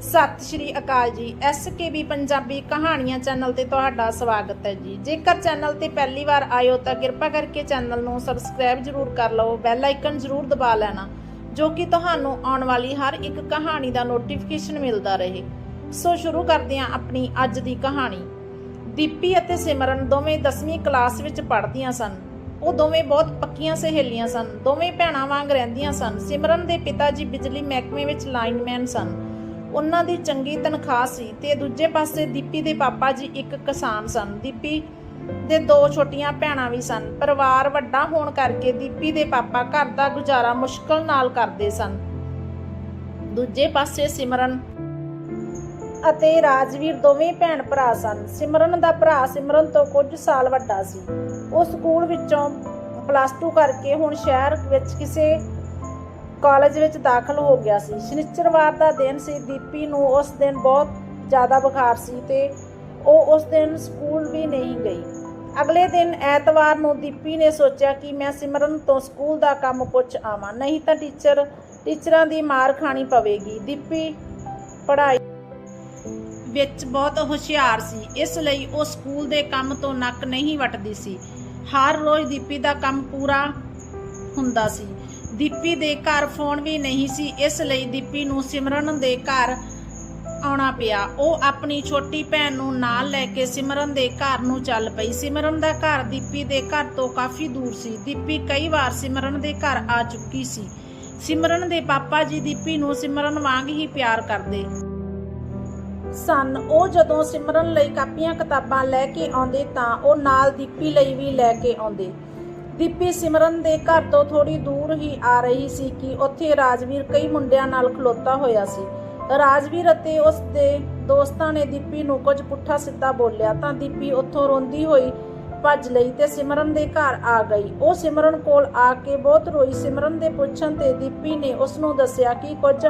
ਸਤਿ ਸ਼੍ਰੀ ਅਕਾਲ ਜੀ। ਐਸਕੇਬੀ ਪੰਜਾਬੀ ਕਹਾਣੀਆਂ ਚੈਨਲ ਤੇ ਤੁਹਾਡਾ ਸਵਾਗਤ ਹੈ ਜੀ। ਜੇਕਰ ਚੈਨਲ ਤੇ ਪਹਿਲੀ ਵਾਰ ਆਇਓ ਤਾਂ ਕਿਰਪਾ ਕਰਕੇ ਚੈਨਲ ਨੂੰ ਸਬਸਕ੍ਰਾਈਬ ਜਰੂਰ ਕਰ ਲਓ, ਬੈਲ ਆਈਕਨ ਜਰੂਰ ਦਬਾ ਲੈਣਾ, ਜੋ ਕਿ ਤੁਹਾਨੂੰ ਆਉਣ ਵਾਲੀ ਹਰ ਇੱਕ ਕਹਾਣੀ ਦਾ ਨੋਟੀਫਿਕੇਸ਼ਨ ਮਿਲਦਾ ਰਹੇ। ਸੋ ਸ਼ੁਰੂ ਕਰਦੇ ਹਾਂ ਆਪਣੀ ਅੱਜ ਦੀ ਕਹਾਣੀ। ਦੀਪੀ ਅਤੇ ਸਿਮਰਨ ਦੋਵੇਂ 10ਵੀਂ ਕਲਾਸ ਵਿੱਚ ਪੜ੍ਹਦੀਆਂ ਸਨ। ਉਹ ਦੋਵੇਂ ਬਹੁਤ ਪੱਕੀਆਂ ਸਹੇਲੀਆਂ ਸਨ। ਦੋਵੇਂ ਭੈਣਾਂ ਵਾਂਗ ਰਹਿੰਦੀਆਂ ਸਨ। ਸਿਮਰਨ ਦੇ ਪਿਤਾ ਜੀ ਬਿਜਲੀ ਮਹਿਕਮੇ ਵਿੱਚ ਲਾਈਨਮੈਨ ਸਨ। ਉਹਨਾਂ ਦੀ ਚੰਗੀ ਤਨਖਾਹ ਸੀ ਤੇ ਦੂਜੇ ਪਾਸੇ ਦੀਪੀ ਦੇ ਪਾਪਾ ਜੀ ਇੱਕ ਕਿਸਾਨ ਸਨ। ਦੀਪੀ ਦੇ ਦੋ ਛੋਟੀਆਂ ਭੈਣਾਂ ਵੀ ਸਨ। ਪਰਿਵਾਰ ਵੱਡਾ ਹੋਣ ਕਰਕੇ ਦੀਪੀ ਦੇ ਪਾਪਾ ਘਰ ਦਾ ਗੁਜ਼ਾਰਾ ਮੁਸ਼ਕਲ ਨਾਲ ਕਰਦੇ ਸਨ। ਦੂਜੇ ਪਾਸੇ ਸਿਮਰਨ ਅਤੇ ਰਾਜਵੀਰ ਦੋਵੇਂ ਭੈਣ ਭਰਾ ਸਨ। ਸਿਮਰਨ ਦਾ ਭਰਾ ਸਿਮਰਨ ਤੋਂ ਕੁਝ ਸਾਲ ਵੱਡਾ ਸੀ। ਉਹ ਸਕੂਲ ਵਿੱਚੋਂ ਪਲੱਸ 2 ਕਰਕੇ ਹੁਣ ਸ਼ਹਿਰ ਵਿੱਚ ਕਿਸੇ ਕਾਲਜ ਵਿੱਚ ਦਾਖਲ ਹੋ ਗਿਆ ਸੀ। ਸ਼ਨੀਚਰਵਾਰ ਦਾ ਦਿਨ ਸੀ। ਦੀਪੀ ਨੂੰ ਉਸ ਦਿਨ ਬਹੁਤ ਜ਼ਿਆਦਾ ਬੁਖਾਰ ਸੀ ਤੇ ਉਹ ਉਸ ਦਿਨ ਸਕੂਲ ਵੀ ਨਹੀਂ ਗਈ। ਅਗਲੇ ਦਿਨ ਐਤਵਾਰ ਨੂੰ ਦੀਪੀ ਨੇ ਸੋਚਿਆ ਕਿ ਮੈਂ ਸਿਮਰਨ ਤੋਂ ਸਕੂਲ ਦਾ ਕੰਮ ਪੁੱਛ ਆਵਾਂ। ਨਹੀਂ ਤਾਂ ਟੀਚਰ, ਟੀਚਰਾਂ ਦੀ ਮਾਰ ਖਾਣੀ ਪਵੇਗੀ। ਦੀਪੀ ਪੜ੍ਹਾਈ ਵਿੱਚ ਬਹੁਤ ਹੁਸ਼ਿਆਰ ਸੀ। ਇਸ ਲਈ ਉਹ ਸਕੂਲ ਦੇ ਕੰਮ ਤੋਂ ਨੱਕ ਨਹੀਂ ਵੱਟਦੀ ਸੀ। ਹਰ ਰੋਜ਼ ਦੀਪੀ ਦਾ ਕੰਮ ਪੂਰਾ ਹੁੰਦਾ ਸੀ। ਦੀਪੀ ਦੇ ਘਰ ਫੋਨ ਵੀ ਨਹੀਂ ਸੀ, ਇਸ ਲਈ ਦੀਪੀ ਨੂੰ ਸਿਮਰਨ ਦੇ ਘਰ ਆਉਣਾ ਪਿਆ। ਉਹ ਆਪਣੀ ਛੋਟੀ ਭੈਣ ਨੂੰ ਨਾਲ ਲੈ ਕੇ ਸਿਮਰਨ ਦੇ ਘਰ ਨੂੰ ਚੱਲ ਪਈ। ਸਿਮਰਨ ਦਾ ਘਰ ਦੀਪੀ ਦੇ ਘਰ ਤੋਂ ਕਾਫੀ ਦੂਰ ਸੀ। ਦੀਪੀ ਕਈ ਵਾਰ ਸਿਮਰਨ ਦੇ ਘਰ ਆ ਚੁੱਕੀ ਸੀ। ਸਿਮਰਨ ਦੇ ਪਾਪਾ ਜੀ ਦੀਪੀ ਨੂੰ ਸਿਮਰਨ ਵਾਂਗ ਹੀ ਪਿਆਰ ਕਰਦੇ ਸਨ। ਉਹ ਜਦੋਂ ਸਿਮਰਨ ਲਈ ਕਾਪੀਆਂ ਕਿਤਾਬਾਂ ਲੈ ਕੇ ਆਉਂਦੇ ਤਾਂ ਉਹ ਨਾਲ ਦੀਪੀ ਲਈ ਵੀ ਲੈ ਕੇ ਆਉਂਦੇ। ਦੀਪੀ ਸਿਮਰਨ ਦੇ ਘਰ ਤੋਂ ਥੋੜੀ ਦੂਰ ਹੀ ਆ ਰਹੀ ਸੀ ਕਿ ਉੱਥੇ ਰਾਜਵੀਰ ਕਈ ਮੁੰਡਿਆਂ ਨਾਲ ਖਲੋਤਾ ਹੋਇਆ ਸੀ। ਰਾਜਵੀਰ ਅਤੇ ਉਸ ਦੇ ਦੋਸਤਾਂ ਨੇ ਦੀਪੀ ਨੂੰ ਕੁਝ ਪੁੱਠਾ ਸਿੱਧਾ ਬੋਲਿਆ ਤਾਂ ਦੀਪੀ ਉੱਥੋਂ ਰੋਂਦੀ ਹੋਈ ਭੱਜ ਲਈ ਤੇ ਸਿਮਰਨ ਦੇ ਘਰ ਆ ਗਈ। ਉਹ ਸਿਮਰਨ ਕੋਲ ਆ ਕੇ ਬਹੁਤ ਰੋਈ। ਸਿਮਰਨ ਦੇ ਪੁੱਛਣ ਤੇ ਦੀਪੀ ਨੇ ਉਸ ਨੂੰ ਦੱਸਿਆ ਕਿ ਕੁਝ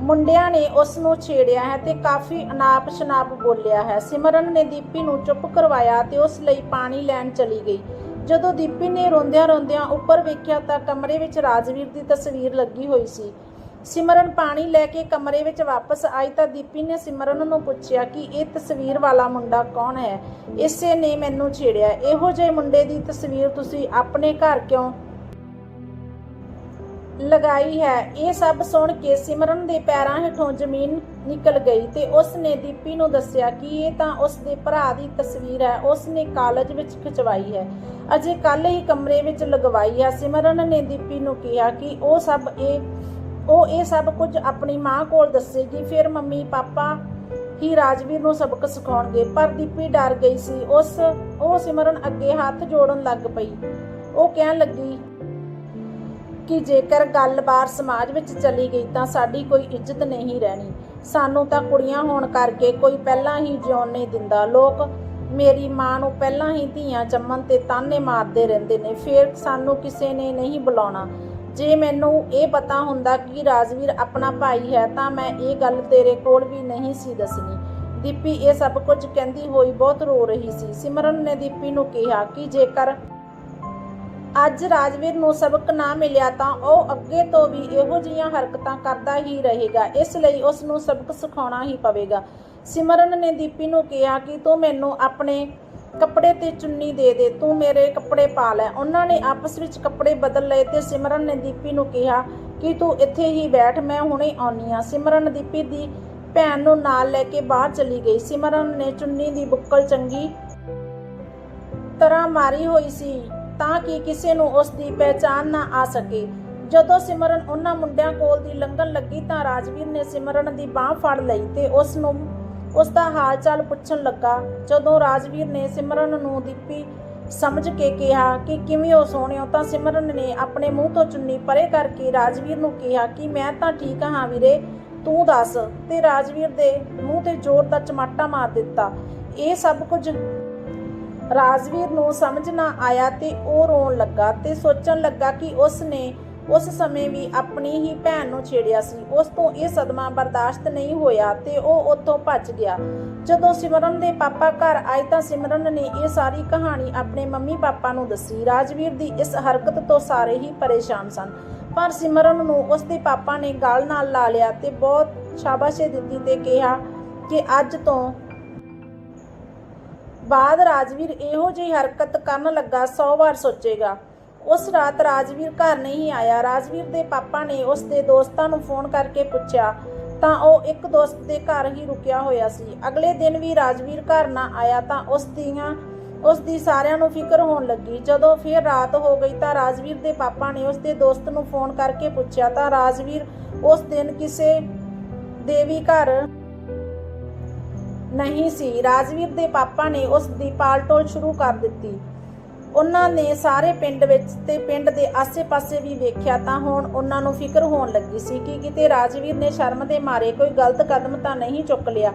ਮੁੰਡਿਆਂ ਨੇ ਉਸ ਨੂੰ ਛੇੜਿਆ ਹੈ ਤੇ ਕਾਫੀ ਅਨਾਪ ਸ਼ਨਾਪ ਬੋਲਿਆ ਹੈ। ਸਿਮਰਨ ਨੇ ਦੀਪੀ ਨੂੰ ਚੁੱਪ ਕਰਵਾਇਆ ਤੇ ਉਸ ਲਈ ਪਾਣੀ ਲੈਣ ਚਲੀ ਗਈ। ਜਦੋਂ ਦੀਪੀ ਨੇ ਰੋਂਦਿਆਂ ਰੋਂਦਿਆਂ ਉੱਪਰ ਵੇਖਿਆ ਤਾਂ ਕਮਰੇ ਵਿੱਚ ਰਾਜਵੀਰ ਦੀ ਤਸਵੀਰ ਲੱਗੀ ਹੋਈ ਸੀ। ਸਿਮਰਨ ਪਾਣੀ ਲੈ ਕੇ ਕਮਰੇ ਵਿੱਚ ਵਾਪਸ ਆਈ ਤਾਂ ਦੀਪੀ ਨੇ ਸਿਮਰਨ ਨੂੰ ਪੁੱਛਿਆ ਕਿ ਇਹ ਤਸਵੀਰ ਵਾਲਾ ਮੁੰਡਾ ਕੌਣ ਹੈ? ਇਸੇ ਨੇ ਮੈਨੂੰ ਛੇੜਿਆ। ਇਹੋ ਜਿਹੇ ਮੁੰਡੇ ਦੀ ਤਸਵੀਰ ਤੁਸੀਂ ਆਪਣੇ ਘਰ ਕਿਉਂ ਲਗਾਈ ਹੈ। ਇਹ ਸਭ ਸੁਣ ਕੇ ਸਿਮਰਨ ਦੇ ਪੈਰਾਂ ਹੇਠੋਂ ਜ਼ਮੀਨ ਨਿਕਲ ਗਈ ਤੇ ਉਸ ਨੇ ਦੀਪੀ ਨੂੰ ਦੱਸਿਆ ਕਿ ਇਹ ਤਾਂ ਉਸ ਦੇ ਭਰਾ ਦੀ ਤਸਵੀਰ ਹੈ। ਉਸ ਨੇ ਕਾਲਜ ਵਿੱਚ ਖਿਚਵਾਈ ਹੈ। ਅਜੇ ਕੱਲ ਹੀ ਕਮਰੇ ਵਿੱਚ ਲਗਵਾਈ ਹੈ। ਸਿਮਰਨ ਨੇ ਦੀਪੀ ਨੂੰ ਕਿਹਾ ਕਿ ਉਹ ਸਭ ਇਹ, ਉਹ ਇਹ ਸਭ ਕੁਝ ਆਪਣੀ ਮਾਂ ਕੋਲ ਦੱਸੇਗੀ। ਫਿਰ ਮੰਮੀ, ਪਾਪਾ ਹੀ ਰਾਜਵੀਰ ਨੂੰ ਸਬਕ ਸਿਖਾਉਣਗੇ। ਪਰ ਦੀਪੀ ਡਰ ਗਈ ਸੀ। ਉਸ, ਉਹ ਸਿਮਰਨ ਅੱਗੇ ਹੱਥ ਜੋੜਨ ਲੱਗ ਪਈ। ਉਹ ਕਹਿਣ ਲੱਗੀ ਕਿ ਜੇਕਰ ਗੱਲ-ਬਾਰ ਸਮਾਜ ਵਿੱਚ ਚਲੀ ਗਈ ਤਾਂ ਸਾਡੀ ਕੋਈ ਇੱਜ਼ਤ ਨਹੀਂ ਰਹਿਣੀ। ਸਾਨੂੰ ਤਾਂ ਕੁੜੀਆਂ ਹੋਣ ਕਰਕੇ ਕੋਈ ਪਹਿਲਾਂ ਹੀ ਜਿਉਣ ਨਹੀਂ ਦਿੰਦਾ। ਲੋਕ ਮੇਰੀ ਮਾਂ ਨੂੰ ਪਹਿਲਾਂ ਹੀ ਧੀਆਂ ਜੰਮਣ ਤੇ ਤਾਨੇ ਮਾਰਦੇ ਰਹਿੰਦੇ ਨੇ। ਫਿਰ ਸਾਨੂੰ ਕਿਸੇ ਨੇ ਨਹੀਂ ਬੁਲਾਉਣਾ। ਜੇ ਮੈਨੂੰ ਇਹ ਪਤਾ ਹੁੰਦਾ ਕਿ ਰਾਜਵੀਰ ਆਪਣਾ ਭਾਈ ਹੈ ਤਾਂ ਮੈਂ ਇਹ ਗੱਲ ਤੇਰੇ ਕੋਲ ਵੀ ਨਹੀਂ ਸੀ ਦੱਸਣੀ। ਦੀਪੀ ਇਹ ਸਭ ਕੁਝ ਕਹਿੰਦੀ ਹੋਈ ਬਹੁਤ ਰੋ ਰਹੀ ਸੀ। ਸਿਮਰਨ ਨੇ ਦੀਪੀ ਨੂੰ ਕਿਹਾ ਕਿ ਜੇਕਰ ਅੱਜ ਰਾਜਵੀਰ ਨੂੰ ਸਬਕ ਨਾ ਮਿਲਿਆ ਤਾਂ ਉਹ ਅੱਗੇ ਤੋਂ ਵੀ ਇਹੋ ਜਿਹੀਆਂ ਹਰਕਤਾਂ ਕਰਦਾ ਹੀ ਰਹੇਗਾ। ਇਸ ਲਈ ਉਸ ਨੂੰ ਸਬਕ ਸਿਖਾਉਣਾ ਹੀ ਪਵੇਗਾ। ਸਿਮਰਨ ਨੇ ਦੀਪੀ ਨੂੰ ਕਿਹਾ ਕਿ ਤੂੰ ਮੈਨੂੰ ਆਪਣੇ ਕੱਪੜੇ ਤੇ ਚੁੰਨੀ ਦੇ ਦੇ, ਤੂੰ ਮੇਰੇ ਕੱਪੜੇ ਪਾ ਲੈ। ਉਹਨਾਂ ਨੇ ਆਪਸ ਵਿੱਚ ਕੱਪੜੇ ਬਦਲ ਲਏ ਤੇ ਸਿਮਰਨ ਨੇ ਦੀਪੀ ਨੂੰ ਕਿਹਾ ਕਿ ਤੂੰ ਇੱਥੇ ਹੀ ਬੈਠ, ਮੈਂ ਹੁਣੇ ਆਉਣੀ ਆ ਸਿਮਰਨ ਦੀਪੀ ਦੀ ਭੈਣ ਨੂੰ ਨਾਲ ਲੈ ਕੇ ਬਾਹਰ ਚਲੀ ਗਈ। ਸਿਮਰਨ ਨੇ ਚੁੰਨੀ ਦੀ ਬੁੱਕਲ ਚੰਗੀ ਤਰ੍ਹਾਂ ਮਾਰੀ ਹੋਈ ਸੀ। ਤਾਂ ਕਿ ਕਿਸੇ ਨੂੰ ਉਸ ਦੀ ਪਹਿਚਾਣ ਨਾ ਆ ਸਕੇ। ਜਦੋਂ ਸਿਮਰਨ ਉਹਨਾਂ ਮੁੰਡਿਆਂ ਕੋਲ ਦੀ ਲੰਘਣ ਲੱਗੀ ਤਾਂ ਰਾਜਵੀਰ ਨੇ ਸਿਮਰਨ ਦੀ ਬਾਹ ਫੜ ਲਈ ਤੇ ਉਸ ਨੂੰ, ਉਸ ਦਾ ਹਾਲ ਪੁੱਛਣ ਲੱਗਾ। ਜਦੋਂ ਰਾਜਵੀਰ ਨੇ ਸਿਮਰਨ ਨੂੰ ਦੀਪੀ ਸਮਝ ਕੇ ਕਿਹਾ ਕਿ ਕਿਵੇਂ ਹੋ ਸੋਹਣਿਓ, ਤਾਂ ਸਿਮਰਨ ਨੇ ਆਪਣੇ ਮੂੰਹ ਤੋਂ ਚੁੰਨੀ ਪਰੇ ਕਰਕੇ ਰਾਜਵੀਰ ਨੂੰ ਕਿਹਾ ਕਿ ਮੈਂ ਤਾਂ ਠੀਕ ਹਾਂ ਵੀਰੇ, ਤੂੰ ਦੱਸ। ਤੇ ਰਾਜਵੀਰ ਦੇ ਮੂੰਹ ਤੇ ਜ਼ੋਰ ਦਾ ਚਮਾਟਾ ਮਾਰ ਦਿੱਤਾ। ਇਹ ਸਭ ਕੁਝ ਰਾਜਵੀਰ ਨੂੰ ਸਮਝ ਨਾ ਆਇਆ ਤੇ ਉਹ ਰੋਣ ਲੱਗਾ ਤੇ ਸੋਚਣ ਲੱਗਾ ਕਿ ਉਸ ਨੇ ਉਸ ਸਮੇਂ ਵੀ ਆਪਣੀ ਹੀ ਭੈਣ ਨੂੰ ਛੇੜਿਆ ਸੀ। ਉਸ ਤੋਂ ਇਹ ਸਦਮਾ ਬਰਦਾਸ਼ਤ ਨਹੀਂ ਹੋਇਆ ਤੇ ਉਹ ਉੱਥੋਂ ਭੱਜ ਗਿਆ। ਜਦੋਂ ਸਿਮਰਨ ਦੇ ਪਾਪਾ ਘਰ ਆਏ ਤਾਂ ਸਿਮਰਨ ਨੇ ਇਹ ਸਾਰੀ ਕਹਾਣੀ ਆਪਣੇ ਮੰਮੀ ਪਾਪਾ ਨੂੰ ਦੱਸੀ। ਰਾਜਵੀਰ ਦੀ ਇਸ ਹਰਕਤ ਤੋਂ ਸਾਰੇ ਹੀ ਪਰੇਸ਼ਾਨ ਸਨ। ਪਰ ਸਿਮਰਨ ਨੂੰ ਉਸ ਦੇ ਪਾਪਾ ਨੇ ਗਲ ਨਾਲ ਲਾ ਲਿਆ ਤੇ ਬਹੁਤ ਸ਼ਾਬਾਸ਼ੇ ਦਿੱਤੀ ਤੇ ਕਿਹਾ ਕਿ ਅੱਜ ਤੋਂ ਬਾਅਦ ਰਾਜਵੀਰ ਇਹੋ ਜਿਹੀ ਹਰਕਤ ਕਰਨ ਲੱਗਾ 100 ਵਾਰ ਸੋਚੇਗਾ। ਉਸ ਰਾਤ ਰਾਜਵੀਰ ਘਰ ਨਹੀਂ ਆਇਆ। ਰਾਜਵੀਰ ਦੇ ਪਾਪਾ ਨੇ ਉਸ ਦੇ ਦੋਸਤਾਂ ਨੂੰ ਫੋਨ ਕਰਕੇ ਪੁੱਛਿਆ, ਤਾਂ ਉਹ ਇੱਕ ਦੋਸਤ ਦੇ ਘਰ ਹੀ ਰੁਕਿਆ ਹੋਇਆ ਸੀ। ਅਗਲੇ ਦਿਨ ਵੀ ਰਾਜਵੀਰ ਘਰ ਨਾ ਆਇਆ ਤਾਂ ਉਸ ਦੀਆਂ, ਉਸ ਦੀ ਸਾਰਿਆਂ ਨੂੰ ਫਿਕਰ ਹੋਣ ਲੱਗੀ। ਜਦੋਂ ਫਿਰ ਰਾਤ ਹੋ ਗਈ ਤਾਂ ਰਾਜਵੀਰ ਦੇ ਪਾਪਾ ਨੇ ਉਸ ਦੇ ਦੋਸਤ ਨੂੰ ਫੋਨ ਕਰਕੇ ਪੁੱਛਿਆ, ਤਾਂ ਰਾਜਵੀਰ ਉਸ ਦਿਨ ਕਿਸੇ ਦੇਵੀ ਘਰ ਨਹੀਂ ਸੀ। ਰਾਜਵੀਰ ਦੇ ਪਾਪਾ ਨੇ ਉਸ ਦੀ ਪਾਲਟੋਲ ਸ਼ੁਰੂ ਕਰ ਦਿੱਤੀ। ਉਹਨਾਂ ਨੇ ਸਾਰੇ ਪਿੰਡ ਵਿੱਚ ਤੇ ਪਿੰਡ ਦੇ ਆਸੇ-ਪਾਸੇ ਵੀ ਵੇਖਿਆ ਤਾਂ ਹੁਣ ਉਹਨਾਂ ਨੂੰ ਫਿਕਰ ਹੋਣ ਲੱਗੀ ਸੀ ਕਿ ਕਿਤੇ ਰਾਜਵੀਰ ਨੇ ਸ਼ਰਮ ਦੇ ਮਾਰੇ ਕੋਈ ਗਲਤ ਕਦਮ ਤਾਂ ਨਹੀਂ ਚੁੱਕ ਲਿਆ।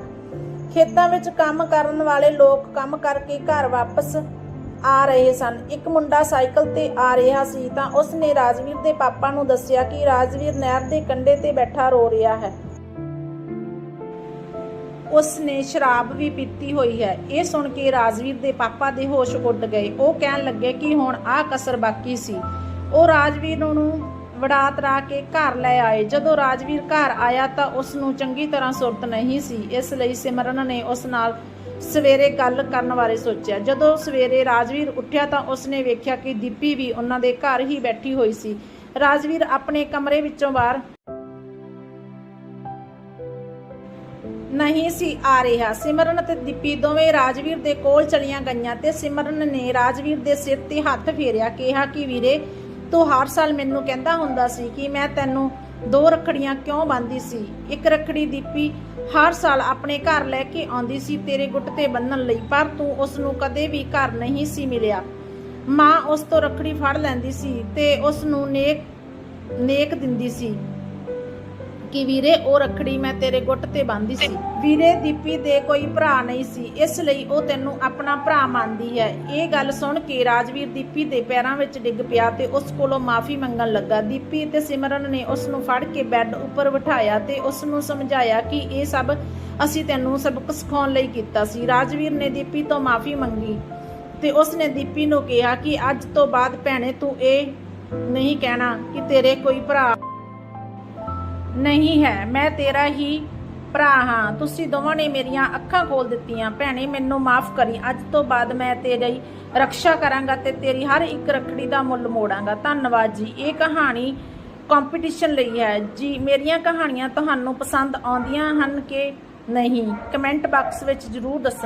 ਖੇਤਾਂ ਵਿੱਚ ਕੰਮ ਕਰਨ ਵਾਲੇ ਲੋਕ ਕੰਮ ਕਰਕੇ ਘਰ ਵਾਪਸ ਆ ਰਹੇ ਸਨ। ਇੱਕ ਮੁੰਡਾ ਸਾਈਕਲ ਤੇ ਆ ਰਿਹਾ ਸੀ ਤਾਂ ਉਸ ਨੇ ਰਾਜਵੀਰ ਦੇ ਪਾਪਾ ਨੂੰ ਦੱਸਿਆ ਕਿ ਰਾਜਵੀਰ ਨਹਿਰ ਦੇ ਕੰਢੇ ਤੇ ਬੈਠਾ ਰੋ ਰਿਹਾ ਹੈ। ਉਸ ਨੇ ਸ਼ਰਾਬ ਵੀ ਪੀਤੀ ਹੋਈ ਹੈ। ਇਹ ਸੁਣ ਕੇ ਰਾਜਵੀਰ ਦੇ ਪਾਪਾ ਦੇ ਹੋਸ਼ ਉੱਡ ਗਏ। ਉਹ ਕਹਿਣ ਲੱਗੇ ਕਿ ਹੁਣ ਆਹ ਕਸਰ ਬਾਕੀ ਸੀ। ਉਹ ਰਾਜਵੀਰ ਨੂੰ ਵੜਾ ਤਰਾ ਕੇ ਘਰ ਲੈ ਆਏ। ਜਦੋਂ ਰਾਜਵੀਰ ਘਰ ਆਇਆ ਤਾਂ ਉਸ ਨੂੰ ਚੰਗੀ ਤਰ੍ਹਾਂ ਸੁਰਤ ਨਹੀਂ ਸੀ। ਇਸ ਲਈ ਸਿਮਰਨ ਨੇ ਉਸ ਨਾਲ ਸਵੇਰੇ ਗੱਲ ਕਰਨ ਬਾਰੇ ਸੋਚਿਆ। ਜਦੋਂ ਸਵੇਰੇ ਰਾਜਵੀਰ ਉੱਠਿਆ ਤਾਂ ਉਸਨੇ ਵੇਖਿਆ ਕਿ ਦੀਪੀ ਵੀ ਉਹਨਾਂ ਦੇ ਘਰ ਹੀ ਬੈਠੀ ਹੋਈ ਸੀ। ਰਾਜਵੀਰ ਆਪਣੇ ਕਮਰੇ ਵਿੱਚੋਂ ਬਾਹਰ ਨਹੀਂ ਸੀ ਆ ਰਿਹਾ। ਸਿਮਰਨ ਅਤੇ ਦੀਪੀ ਦੋਵੇਂ ਰਾਜਵੀਰ ਦੇ ਕੋਲ ਚਲੀਆਂ ਗਈਆਂ ਤੇ ਸਿਮਰਨ ਨੇ ਰਾਜਵੀਰ ਦੇ ਸਿਰ ਤੇ ਹੱਥ ਫੇਰਿਆ, ਕਿਹਾ ਕਿ ਵੀਰੇ, ਤੂੰ ਹਰ ਸਾਲ ਮੈਨੂੰ ਕਹਿੰਦਾ ਹੁੰਦਾ ਸੀ ਕਿ ਮੈਂ ਤੈਨੂੰ ਦੋ ਰੱਖੜੀਆਂ ਕਿਉਂ ਬੰਦੀ ਸੀ? ਇੱਕ ਰੱਖੜੀ ਦੀਪੀ ਹਰ ਸਾਲ ਆਪਣੇ ਘਰ ਲੈ ਕੇ ਆਉਂਦੀ ਸੀ ਤੇਰੇ ਗੁੱਟ ਤੇ ਬੰਨਣ ਲਈ, ਪਰ ਤੂੰ ਉਸ ਨੂੰ ਕਦੇ ਵੀ ਘਰ ਨਹੀਂ ਸੀ ਮਿਲਿਆ। ਮਾਂ ਉਸ ਤੋਂ ਰੱਖੜੀ ਫੜ ਲੈਂਦੀ ਸੀ ਤੇ ਉਸ ਨੂੰ ਨੇਕ ਨੇਕ ਦਿੰਦੀ ਸੀ। ਕਿ ਵੀਰੇ ਉਹ ਰੱਖੜੀ ਮੈਂ ਤੇਰੇ ਗੁੱਟ ਤੇ ਬੰਨ੍ਹਦੀ ਸੀ। ਵੀਰੇ ਦੀਪੀ ਦੇ ਕੋਈ ਭਰਾ ਨਹੀਂ ਸੀ, ਇਸ ਲਈ ਉਹ ਤੈਨੂੰ ਆਪਣਾ ਭਰਾ ਮੰਨਦੀ ਹੈ। ਇਹ ਗੱਲ ਸੁਣ ਕੇ ਰਾਜਵੀਰ ਦੀਪੀ ਦੇ ਪੈਰਾਂ ਵਿੱਚ ਡਿੱਗ ਪਿਆ ਤੇ ਉਸ ਕੋਲੋਂ ਮਾਫੀ ਮੰਗਣ ਲੱਗਾ। ਦੀਪੀ ਤੇ ਸਿਮਰਨ ਨੇ ਉਸ ਨੂੰ ਫੜ ਕੇ ਬੈੱਡ ਉੱਪਰ ਬਿਠਾਇਆ ਤੇ ਉਸ ਨੂੰ ਸਮਝਾਇਆ ਕਿ ਇਹ ਸਭ ਅਸੀਂ ਤੈਨੂੰ ਸਬਕ ਸਿਖਾਉਣ ਲਈ ਕੀਤਾ ਸੀ। ਰਾਜਵੀਰ ਨੇ ਦੀਪੀ ਤੋਂ ਮਾਫੀ ਮੰਗੀ ਤੇ ਉਸ ਨੇ ਦੀਪੀ ਨੂੰ ਕਿਹਾ ਕਿ ਅੱਜ ਤੋਂ ਬਾਅਦ ਭੈਣੇ ਤੂੰ ਇਹ ਨਹੀਂ ਕਹਿਣਾ ਕਿ ਤੇਰੇ ਕੋਈ ਭਰਾ ਨਹੀਂ ਹੈ। ਮੈਂ ਤੇਰਾ ਹੀ ਭਰਾ ਹਾਂ। ਤੁਸੀਂ ਦੋਵਾਂ ਨੇ ਮੇਰੀਆਂ ਅੱਖਾਂ ਖੋਲ ਦਿੱਤੀਆਂ। ਭੈਣੇ, ਮੈਨੂੰ ਮਾਫ ਕਰੀ। ਅੱਜ ਤੋਂ ਬਾਅਦ ਮੈਂ ਤੇਰੀ ਰੱਖਿਆ ਕਰਾਂਗਾ ਤੇ ਤੇਰੀ ਹਰ ਇੱਕ ਰੱਖੜੀ ਦਾ ਮੁੱਲ ਮੋੜਾਂਗਾ। ਧੰਨਵਾਦ ਜੀ। ਇਹ ਕਹਾਣੀ ਕੰਪੀਟੀਸ਼ਨ ਲਈ ਹੈ। ਜੀ, ਮੇਰੀਆਂ ਕਹਾਣੀਆਂ ਤੁਹਾਨੂੰ ਪਸੰਦ ਆਉਂਦੀਆਂ ਹਨ ਕਿ ਨਹੀਂ? ਕਮੈਂਟ ਬਾਕਸ ਵਿੱਚ ਜਰੂਰ ਦੱਸਣਾ।